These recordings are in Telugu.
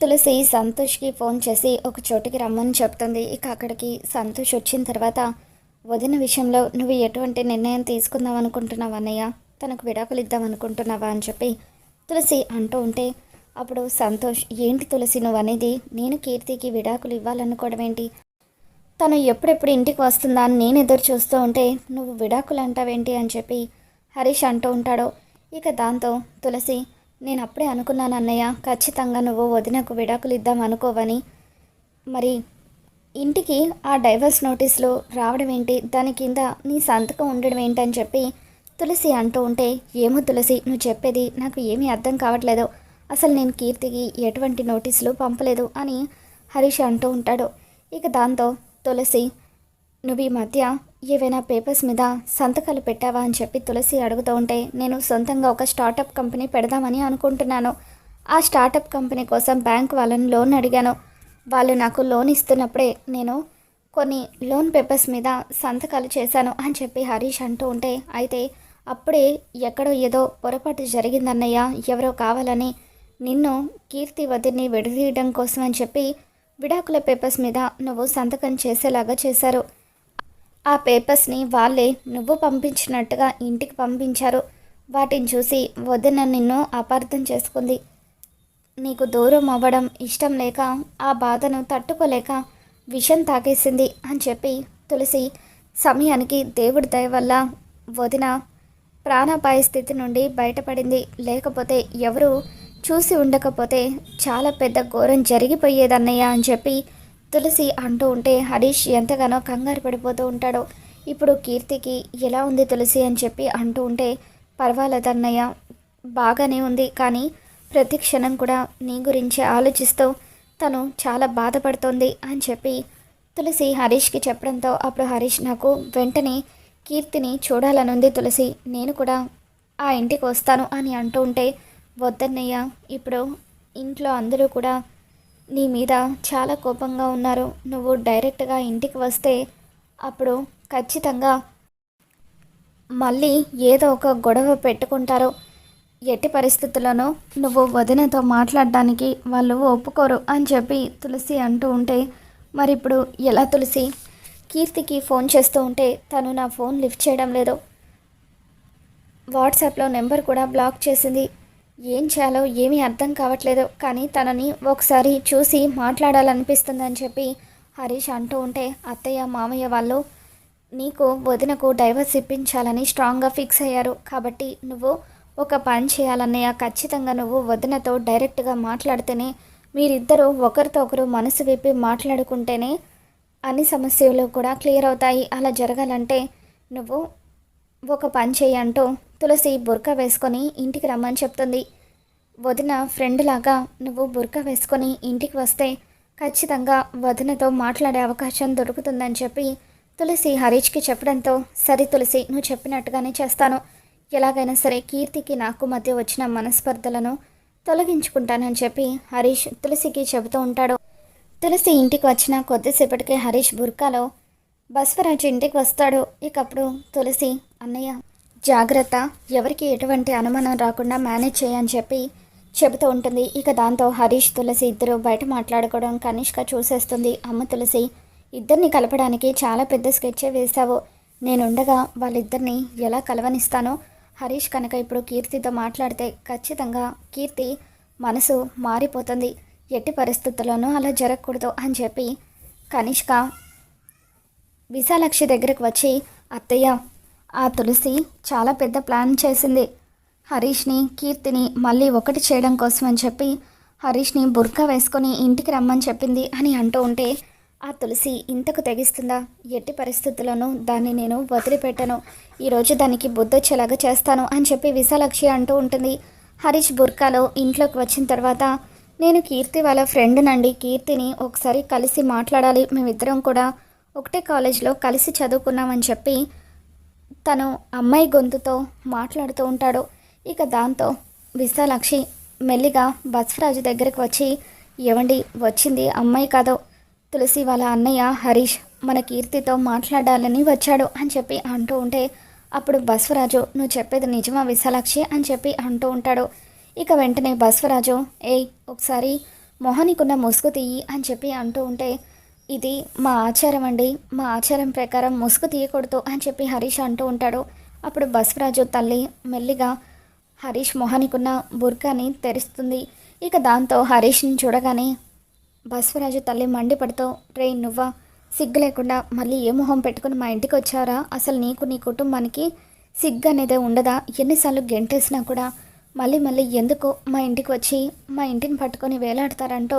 తులసి సంతోష్కి ఫోన్ చేసి ఒక చోటుకి రమ్మని చెప్తుంది. ఇక అక్కడికి సంతోష్ వచ్చిన తర్వాత వదిన విషయంలో నువ్వు ఎటువంటి నిర్ణయం తీసుకుందాం అనుకుంటున్నావు అన్నయ్య? తనకు విడాకులు ఇద్దాం అనుకుంటున్నావా? అని చెప్పి తులసి అంటూ ఉంటే అప్పుడు సంతోష్ ఏంటి తులసి నువ్వు అనేది? నేను కీర్తికి విడాకులు ఇవ్వాలనుకోవడం ఏంటి? తను ఎప్పుడెప్పుడు ఇంటికి వస్తుందా అని నేను ఎదురు చూస్తూ ఉంటే నువ్వు విడాకులు అంటావేంటి? అని చెప్పి హరీష్ అంటూ ఉంటాడో. ఇక దాంతో తులసి నేను అప్పుడే అనుకున్నాను అన్నయ్య. ఖచ్చితంగా నువ్వు వదినకు విడాకులు ఇద్దాం అనుకోవని. మరి ఇంటికి ఆ డైవర్స్ నోటీసులు రావడం ఏంటి? దాని కింద నీ సంతకం ఉండడం ఏంటి అని చెప్పి తులసి అంటూ ఉంటే ఏమో తులసి నువ్వు చెప్పేది నాకు ఏమీ అర్థం కావట్లేదు. అసలు నేను కీర్తికి ఎటువంటి నోటీసులు పంపలేదు అని హరీష్ అంటూ ఉంటాడు. ఇక దాంతో తులసి నువ్వు ఈ మధ్య ఏవైనా పేపర్స్ మీద సంతకాలు పెట్టావా అని చెప్పి తులసి అడుగుతూ ఉంటే నేను సొంతంగా ఒక స్టార్టప్ కంపెనీ పెడదామని అనుకుంటున్నాను. ఆ స్టార్టప్ కంపెనీ కోసం బ్యాంక్ వాళ్ళని లోన్ అడిగాను. వాళ్ళు నాకు లోన్ ఇస్తున్నప్పుడే నేను కొన్ని లోన్ పేపర్స్ మీద సంతకాలు చేశాను అని చెప్పి హరీష్ అంటూ ఉంటే అయితే అప్పుడే ఎక్కడో ఏదో పొరపాటు జరిగిందన్నయ్య ఎవరో కావాలని నిన్ను కీర్తి వదిని విడదీయడం కోసం అని చెప్పి విడాకుల పేపర్స్ మీద నువ్వు సంతకం చేసేలాగా చేశారు. ఆ పేపర్స్ని వాళ్ళే నువ్వు పంపించినట్టుగా ఇంటికి పంపించారు. వాటిని చూసి వదిన నిన్ను అపార్థం చేసుకుంది. నీకు దూరం అవ్వడం ఇష్టం లేక ఆ బాధను తట్టుకోలేక విషం తాగేసింది అని చెప్పి తులసి సమయానికి దేవుడి దయ వల్ల వదిన ప్రాణాపాయ స్థితి నుండి బయటపడింది. లేకపోతే ఎవరు చూసి ఉండకపోతే చాలా పెద్ద ఘోరం జరిగిపోయేదన్నయ్య అని చెప్పి తులసి అంటూ ఉంటే హరీష్ ఎంతగానో కంగారు పడిపోతూ ఉంటాడు. ఇప్పుడు కీర్తికి ఎలా ఉంది తులసి అని చెప్పి అంటూ ఉంటే పర్వాలేదన్నయ్య బాగానే ఉంది. కానీ ప్రతి క్షణం కూడా నీ గురించి ఆలోచిస్తూ తను చాలా బాధపడుతోంది అని చెప్పి తులసి హరీష్కి చెప్పడంతో అప్పుడు హరీష్ నాకు వెంటనే కీర్తిని చూడాలనుంది తులసి నేను కూడా ఆ ఇంటికి వస్తాను అని అంటూ ఉంటే వద్దన్నయ్య ఇప్పుడు ఇంట్లో అందరూ కూడా నీ మీద చాలా కోపంగా ఉన్నారు. నువ్వు డైరెక్ట్గా ఇంటికి వస్తే అప్పుడు ఖచ్చితంగా మళ్ళీ ఏదో ఒక గొడవ పెట్టుకుంటారు. ఎట్టి పరిస్థితుల్లోనూ నువ్వు వదినతో మాట్లాడడానికి వాళ్ళు ఒప్పుకోరు అని చెప్పి తులసి అంటూ ఉంటే మరి ఇప్పుడు ఎలా తులసి? కీర్తికి ఫోన్ చేస్తూ ఉంటే తను నా ఫోన్ లిఫ్ట్ చేయడం లేదు. వాట్సాప్లో నెంబర్ కూడా బ్లాక్ చేసింది. ఏం చేయాలో ఏమీ అర్థం కావట్లేదు. కానీ తనని ఒకసారి చూసి మాట్లాడాలనిపిస్తుందని చెప్పి హరీష్ అంటూ ఉంటే అత్తయ్య మామయ్య వాళ్ళు నీకు వదినకు డైవర్స్ ఇప్పించాలని స్ట్రాంగ్గా ఫిక్స్ అయ్యారు. కాబట్టి నువ్వు ఒక పని చేయాలన్నయ్య ఖచ్చితంగా నువ్వు వదినతో డైరెక్ట్గా మాట్లాడితేనే మీరిద్దరూ ఒకరితో ఒకరు మనసు విప్పి మాట్లాడుకుంటేనే అన్ని సమస్యలు కూడా క్లియర్ అవుతాయి. అలా జరగాలంటే నువ్వు ఒక పని చేయి అంటూ తులసి బుర్కా వేసుకొని ఇంటికి రమ్మని చెప్తుంది. వదిన ఫ్రెండ్ లాగా నువ్వు బుర్కా వేసుకొని ఇంటికి వస్తే ఖచ్చితంగా వదినతో మాట్లాడే అవకాశం దొరుకుతుందని చెప్పి తులసి హరీష్కి చెప్పడంతో సరే తులసి నువ్వు చెప్పినట్టుగానే చేస్తాను. ఎలాగైనా సరే కీర్తికి నాకు మధ్య వచ్చిన మనస్పర్ధలను తొలగించుకుంటానని చెప్పి హరీష్ తులసికి చెబుతూ ఉంటాడు. తులసి ఇంటికి వచ్చిన కొద్దిసేపటికే హరీష్ బుర్కాలో బస్వరాజు ఇంటికి వస్తాడు. ఇకప్పుడు తులసి అన్నయ్య జాగ్రత్త. ఎవరికి ఎటువంటి అనుమానం రాకుండా మేనేజ్ చేయని చెప్పి చెబుతూ ఉంటుంది. ఇక దాంతో హరీష్ తులసి ఇద్దరు బయట మాట్లాడుకోవడం కనిష్క చూసేస్తుంది. అమ్మ తులసి ఇద్దరిని కలపడానికి చాలా పెద్ద స్కెచ్చే వేశావు. నేనుండగా వాళ్ళిద్దరిని ఎలా కలవనిస్తానో హరీష్ కనుక ఇప్పుడు కీర్తితో మాట్లాడితే ఖచ్చితంగా కీర్తి మనసు మారిపోతుంది. ఎట్టి పరిస్థితుల్లోనూ అలా జరగకూడదు అని చెప్పి కనిష్క విశాలక్షి దగ్గరకు వచ్చి అత్తయ్య ఆ తులసి చాలా పెద్ద ప్లాన్ చేసింది. హరీష్ని కీర్తిని మళ్ళీ ఒకటి చేయడం కోసం అని చెప్పి హరీష్ని బుర్కా వేసుకొని ఇంటికి రమ్మని చెప్పింది అని అంటూ ఉంటే ఆ తులసి ఇంతకు తెగిస్తుందా? ఎట్టి పరిస్థితుల్లోనూ దాన్ని నేను వదిలిపెట్టను. ఈరోజు దానికి బుద్ధొచ్చేలాగా చేస్తాను అని చెప్పి విశాలక్షి అంటూ ఉంటుంది. హరీష్ బుర్కాలో ఇంట్లోకి వచ్చిన తర్వాత నేను కీర్తి వాళ్ళ ఫ్రెండ్ నండి కీర్తిని ఒకసారి కలిసి మాట్లాడాలి. మేమిద్దరం కూడా ఒకటే కాలేజ్లో కలిసి చదువుకున్నామని చెప్పి తను అమ్మాయి గొంతుతో మాట్లాడుతూ ఉంటాడు. ఇక దాంతో విశాలాక్షి మెల్లిగా బస్వరాజు దగ్గరకు వచ్చి ఏవండి వచ్చింది అమ్మాయి కాదో. తులసి వాళ్ళ అన్నయ్య హరీష్ మన కీర్తితో మాట్లాడాలని వచ్చాడు అని చెప్పి అంటూ ఉంటే అప్పుడు బస్వరాజు నువ్వు చెప్పేది నిజమా విశాలాక్షి అని చెప్పి అంటూ ఉంటాడు. ఇక వెంటనే బస్వరాజు ఏయ్ ఒకసారి మొహానికున్న ముసుగు తీయి అని చెప్పి అంటూ ఉంటే ఇది మా ఆచారం అండి. మా ఆచారం ప్రకారం ముసుగు తీయకూడదు అని చెప్పి హరీష్ అంటూ ఉంటాడు. అప్పుడు బసవరాజు తల్లి మెల్లిగా హరీష్ మొహానికున్న బుర్కాని తెరుస్తుంది. ఇక దాంతో హరీష్ని చూడగానే బసవరాజు తల్లి మండిపడుతూ రే నువ్వా సిగ్గు లేకుండా మళ్ళీ ఏ మొహం పెట్టుకుని మా ఇంటికి వచ్చారా? అసలు నీకు నీ కుటుంబానికి సిగ్గు అనేది ఉండదా? ఎన్నిసార్లు గెంటేసినా కూడా మళ్ళీ మళ్ళీ ఎందుకు మా ఇంటికి వచ్చి మా ఇంటిని పట్టుకొని వేలాడతారంటూ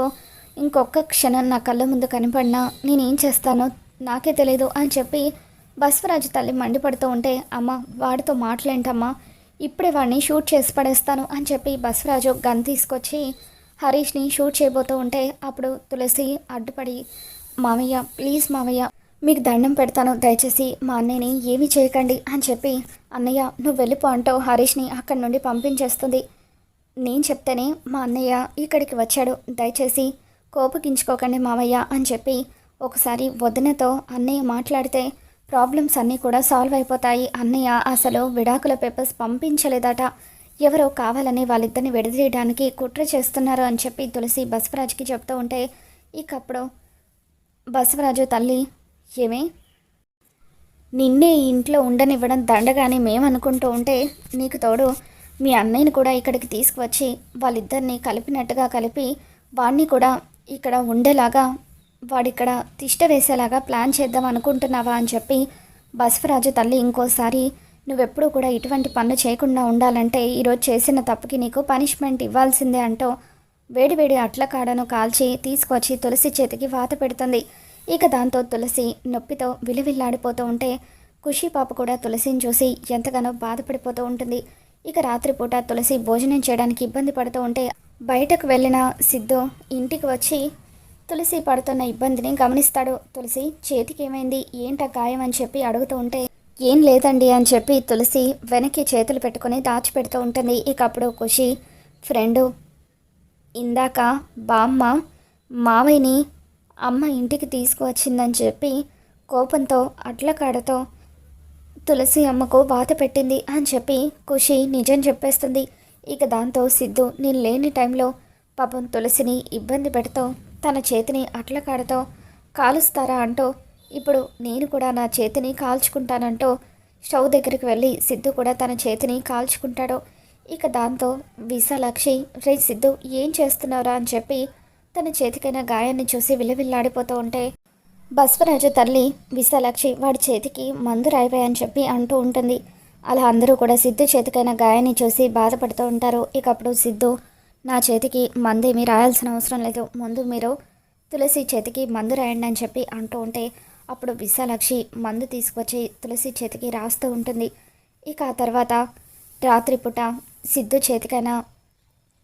ఇంకొక క్షణం నా కళ్ళ ముందు కనపడినా నేనేం చేస్తానో నాకే తెలియదు అని చెప్పి బస్వరాజు తల్లి మండిపడుతూ ఉంటే అమ్మ వాడితో మాట్లాడేంటమ్మా ఇప్పుడే వాడిని షూట్ చేసి పడేస్తాను అని చెప్పి బస్వరాజు గన్ తీసుకొచ్చి హరీష్ని షూట్ చేయబోతూ ఉంటే అప్పుడు తులసి అడ్డుపడి మామయ్య ప్లీజ్ మామయ్య మీకు దండం పెడతాను దయచేసి మా అన్నయ్యని ఏమీ చేయకండి అని చెప్పి అన్నయ్య నువ్వు వెళ్ళిపో అంటూ హరీష్ని అక్కడి నుండి పంపించేస్తుంది. నేను చెప్తేనే మా అన్నయ్య ఇక్కడికి వచ్చాడు. దయచేసి కోపగించుకోకండి మామయ్య అని చెప్పి ఒకసారి వదినతో అన్నయ్య మాట్లాడితే ప్రాబ్లమ్స్ అన్నీ కూడా సాల్వ్ అయిపోతాయి. అన్నయ్య అసలు విడాకుల పేపర్స్ పంపించలేదట. ఎవరో కావాలని వాళ్ళిద్దరిని విడదీయడానికి కుట్ర చేస్తున్నారు అని చెప్పి తులసి బసవరాజుకి చెప్తూ ఉంటే ఇకప్పుడు బసవరాజు తల్లి ఏమే? నిన్నే ఈ ఇంట్లో ఉండనివ్వడం దండగాని మేమనుకుంటూ ఉంటే నీకు తోడు మీ అన్నయ్యని కూడా ఇక్కడికి తీసుకువచ్చి వాళ్ళిద్దరిని కలిపినట్టుగా కలిపి వాడిని కూడా ఇక్కడ ఉండేలాగా వాడిక్కడ తిష్ట వేసేలాగా ప్లాన్ చేద్దాం అనుకుంటున్నావా అని చెప్పి బసవరాజు తల్లి ఇంకోసారి నువ్వెప్పుడూ కూడా ఇటువంటి పనులు చేయకుండా ఉండాలంటే ఈరోజు చేసిన తప్పుకి నీకు పనిష్మెంట్ ఇవ్వాల్సిందే అంటూ వేడివేడి అట్ల కాడను కాల్చి తీసుకొచ్చి తులసి చేతికి వాత పెడుతుంది. ఇక దాంతో తులసి నొప్పితో విలువిల్లాడిపోతూ ఉంటే ఖుషి పాప కూడా తులసిని చూసి ఎంతగానో బాధపడిపోతూ ఉంటుంది. ఇక రాత్రిపూట తులసి భోజనం చేయడానికి ఇబ్బంది పడుతూ ఉంటే బయటకు వెళ్ళిన సిద్ధు ఇంటికి వచ్చి తులసి పడుతున్న ఇబ్బందిని గమనిస్తాడు. తులసి చేతికి ఏమైంది ఏంట గాయం? అని చెప్పి అడుగుతూ ఉంటే ఏం లేదండి అని చెప్పి తులసి వెనక్కి చేతులు పెట్టుకొని దాచిపెడుతూ ఉంటుంది. ఇక అప్పుడు ఖుషి ఫ్రెండు ఇందాక బామ్మ మావయ్యని అమ్మ ఇంటికి తీసుకువచ్చిందని చెప్పి కోపంతో అట్లకాడతో తులసి అమ్మకు బాధ పెట్టింది అని చెప్పి ఖుషి నిజం చెప్పేస్తుంది. ఇక దాంతో సిద్ధు నేను లేని టైంలో పాపం తులసిని ఇబ్బంది పెడుతూ తన చేతిని అట్లకాడతో కాలుస్తారా? అంటూ ఇప్పుడు నేను కూడా నా చేతిని కాల్చుకుంటానంటూ స్టవ్ దగ్గరికి వెళ్ళి సిద్ధు కూడా తన చేతిని కాల్చుకుంటాడు. ఇక దాంతో విశాలాక్షి రే సిద్ధు ఏం చేస్తున్నారా అని చెప్పి తన చేతికైన గాయాన్ని చూసి విలవిల్లాడిపోతూ ఉంటే బస్వరాజు తల్లి విశాలాక్షి వాడి చేతికి మందు రాయిపోయని చెప్పి అంటూ ఉంటుంది. అలా అందరూ కూడా సిద్ధు చేతికైన గాయాన్ని చూసి బాధపడుతూ ఉంటారు. ఇక అప్పుడు సిద్ధు నా చేతికి మందేమీ రాయాల్సిన అవసరం లేదు. ముందు మీరు తులసి చేతికి మందు రాయండి అని చెప్పి అంటూ ఉంటే అప్పుడు విశాలాక్షి మందు తీసుకొచ్చి తులసి చేతికి రాస్తూ ఉంటుంది. ఇక ఆ తర్వాత రాత్రిపూట సిద్ధు చేతికైన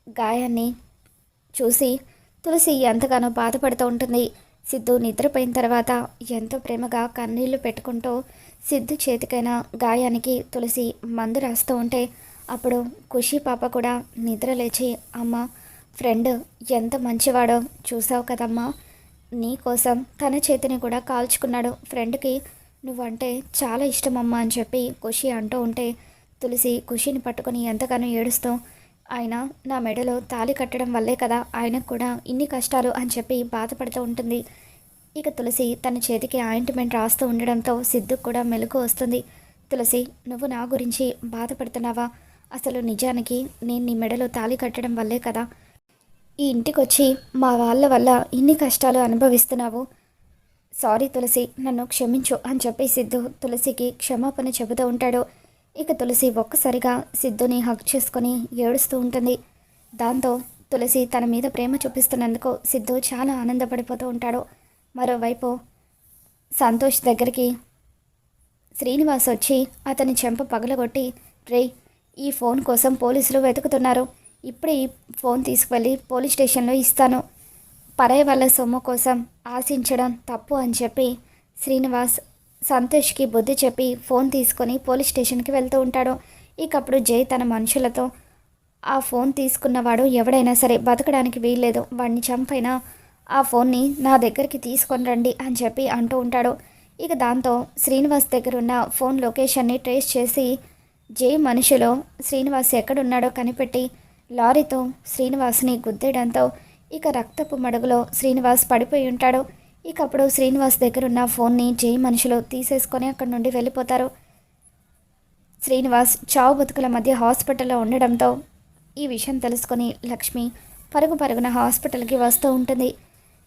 గాయాన్ని చూసి తులసి ఎంతగానో బాధపడుతూ ఉంటుంది. సిద్ధు నిద్రపోయిన తర్వాత ఎంతో ప్రేమగా కన్నీళ్ళు పెట్టుకుంటూ సిద్ధు చేతికైన గాయానికి తులసి మందు రాస్తూ ఉంటే అప్పుడు ఖుషి పాప కూడా నిద్ర లేచి అమ్మ ఫ్రెండ్ ఎంత మంచివాడో చూసావు కదమ్మా. నీ కోసం తన చేతిని కూడా కాల్చుకున్నాడు. ఫ్రెండ్కి నువ్వంటే చాలా ఇష్టమమ్మా అని చెప్పి ఖుషి అంటూ ఉంటే తులసి ఖుషిని పట్టుకొని ఎంతగానో ఏడుస్తూ ఆయన నా మెడలో తాళి కట్టడం వల్లే కదా ఆయనకు కూడా ఇన్ని కష్టాలు అని చెప్పి బాధపడుతూ ఉంటుంది. ఇక తులసి తన చేతికి ఆయింట్మెంట్ రాస్తూ ఉండడంతో సిద్ధుకు కూడా మెలకు వస్తుంది. తులసి నువ్వు నా గురించి బాధపడుతున్నావా? అసలు నిజానికి నేను నీ మెడలో తాళి కట్టడం వల్లే కదా. ఈ ఇంటికొచ్చి మా వాళ్ళ వల్ల ఇన్ని కష్టాలు అనుభవిస్తున్నావు. సారీ తులసి నన్ను క్షమించు అని చెప్పి సిద్ధు తులసికి క్షమాపణ చెబుతూ ఉంటాడు. ఇక తులసి ఒక్కసారిగా సిద్ధుని హక్ చేసుకొని ఏడుస్తూ ఉంటుంది. దాంతో తులసి తన మీద ప్రేమ చూపిస్తున్నందుకు సిద్ధు చాలా ఆనందపడిపోతూ ఉంటాడు. మరోవైపు సంతోష్ దగ్గరికి శ్రీనివాస్ వచ్చి అతని చెంప పగలగొట్టి రే ఈ ఫోన్ కోసం పోలీసులు వెతుకుతున్నారు. ఇప్పుడే ఈ ఫోన్ తీసుకువెళ్ళి పోలీస్ స్టేషన్లో ఇస్తాను. పరాయి వాళ్ళ సొమ్ము కోసం ఆశించడం తప్పు అని చెప్పి శ్రీనివాస్ సంతోష్కి బుద్ధి చెప్పి ఫోన్ తీసుకొని పోలీస్ స్టేషన్కి వెళ్తూ ఉంటాడు. ఇకప్పుడు జై తన మనుషులతో ఆ ఫోన్ తీసుకున్నవాడు ఎవడైనా సరే బతకడానికి వీల్లేదు. వాడిని చంపైనా ఆ ఫోన్ని నా దగ్గరికి తీసుకొని రండి అని చెప్పి అంటూ ఉంటాడు. ఇక దాంతో శ్రీనివాస్ దగ్గర ఉన్న ఫోన్ లొకేషన్ని ట్రేస్ చేసి జే మనిషిలో శ్రీనివాస్ ఎక్కడున్నాడో కనిపెట్టి. లారీతో శ్రీనివాస్ని గుద్దేయడంతో ఇక రక్తపు మడుగులో శ్రీనివాస్ పడిపోయి ఉంటాడు. ఇక అప్పుడు శ్రీనివాస్ దగ్గర ఉన్న ఫోన్ని జై మనుషులు తీసేసుకొని అక్కడి నుండి వెళ్ళిపోతారు. శ్రీనివాస్ చావు బతుకుల మధ్య హాస్పిటల్లో ఉండడంతో ఈ విషయం తెలుసుకొని లక్ష్మి పరుగు పరుగున హాస్పిటల్కి వస్తూ ఉంటుంది.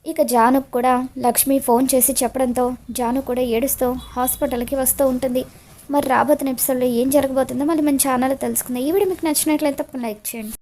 ఇక జాను కూడా లక్ష్మి ఫోన్ చేసి చెప్పడంతో జాను కూడా ఏడుస్తూ హాస్పిటల్కి వస్తూ ఉంటుంది. మరి రాబోతున్న ఎపిసోడ్లో ఏం జరగబోతుందో మళ్ళీ మన ఛానల్ తెలుసుకుందాం. ఈ వీడియో మీకు నచ్చినట్లయితే తప్పకుండా లైక్ చేయండి.